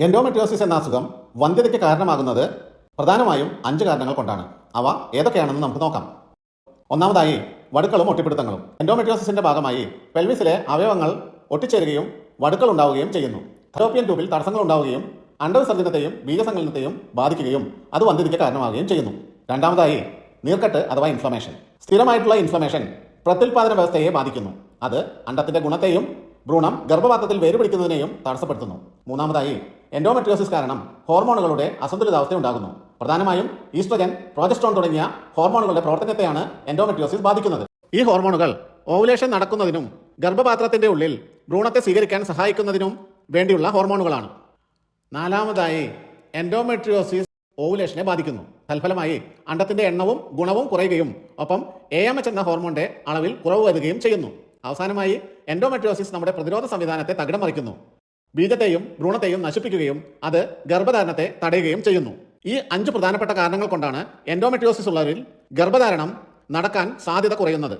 Endometriosis എന്ന അസുഖം വന്ധ്യതയ്ക്ക് കാരണമാകുന്നത് പ്രധാനമായും അഞ്ച് കാരണങ്ങൾ കൊണ്ടാണ്. അവ ഏതൊക്കെയാണെന്ന് നമുക്ക് നോക്കാം. ഒന്നാമതായി വടുക്കളും ഒട്ടിപ്പിടുത്തങ്ങളും. എൻഡോമെട്രിയോസിന്റെ ഭാഗമായി പെൽവിസിലെ അവയവങ്ങൾ ഒട്ടിച്ചേരുകയും വടുക്കൾ ഉണ്ടാവുകയും ചെയ്യുന്നു. ഫലോപ്പിയൻ ട്യൂബിൽ തടസ്സങ്ങൾ ഉണ്ടാവുകയും അണ്ടവിസർജനത്തെയും ബീജസങ്കലനത്തെയും ബാധിക്കുകയും അത് വന്ധ്യതയ്ക്ക് കാരണമാവുകയും ചെയ്യുന്നു. രണ്ടാമതായി നീർക്കെട്ട് അഥവാ ഇൻഫ്ലമേഷൻ സ്ഥിരമായിട്ടുള്ള ഇൻഫ്ലമേഷൻ പ്രത്യുൽപാദന വ്യവസ്ഥയെ ബാധിക്കുന്നു. അത് അണ്ടത്തിന്റെ ഗുണത്തെയും ഭ്രൂണം ഗർഭപാത്രത്തിൽ വേരുപിടിക്കുന്നതിനെയും തടസ്സപ്പെടുത്തുന്നു. മൂന്നാമതായി എൻഡോമെട്രിയോസിസ് കാരണം ഹോർമോണുകളുടെ അസന്തുലിതാവസ്ഥ ഉണ്ടാകുന്നു. പ്രധാനമായും ഈസ്ട്രജൻ പ്രോജസ്ട്രോൺ തുടങ്ങിയ ഹോർമോണുകളുടെ പ്രവർത്തനത്തെയാണ് എൻഡോമെട്രിയോസിസ് ബാധിക്കുന്നത്. ഈ ഹോർമോണുകൾ ഓവുലേഷൻ നടക്കുന്നതിനും ഗർഭപാത്രത്തിന്റെ ഉള്ളിൽ ഭ്രൂണത്തെ സ്വീകരിക്കാൻ സഹായിക്കുന്നതിനും വേണ്ടിയുള്ള ഹോർമോണുകളാണ്. നാലാമതായി എൻഡോമെട്രിയോസിസ് ഓവുലേഷനെ ബാധിക്കുന്നു. തൽഫലമായി അണ്ടത്തിന്റെ എണ്ണവും ഗുണവും കുറയുകയും ഒപ്പം എ എം എച്ച് എന്ന ഹോർമോണിന്റെ അളവിൽ കുറവ് വരികയും ചെയ്യുന്നു. അവസാനമായി എൻഡോമെട്രിയോസിസ് നമ്മുടെ പ്രതിരോധ സംവിധാനത്തെ തകിടം മറിക്കുന്നു. ബീജത്തെയും ഭ്രൂണത്തെയും നശിപ്പിക്കുകയും അത് ഗർഭധാരണത്തെ തടയുകയും ചെയ്യുന്നു. ഈ അഞ്ച് പ്രധാനപ്പെട്ട കാരണങ്ങൾ കൊണ്ടാണ് എൻഡോമെട്രിയോസിസ് ഉള്ളവരിൽ ഗർഭധാരണം നടക്കാൻ സാധ്യത കുറയുന്നത്.